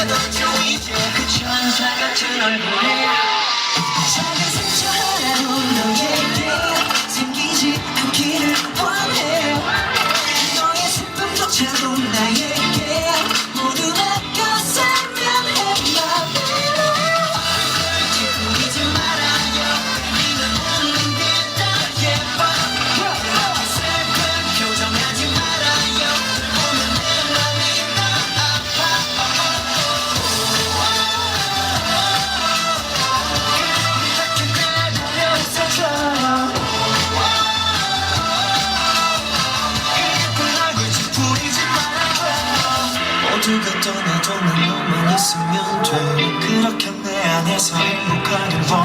가뒀죠 이제 그 천사 같은 얼굴에 작은 상처 하나로 너에게 생기지 않기를 원해. 너의 슬픔조차도 나의 모두가 떠나도 난 너만 있으면 돼. 그렇게 내 안에서 행복하길 원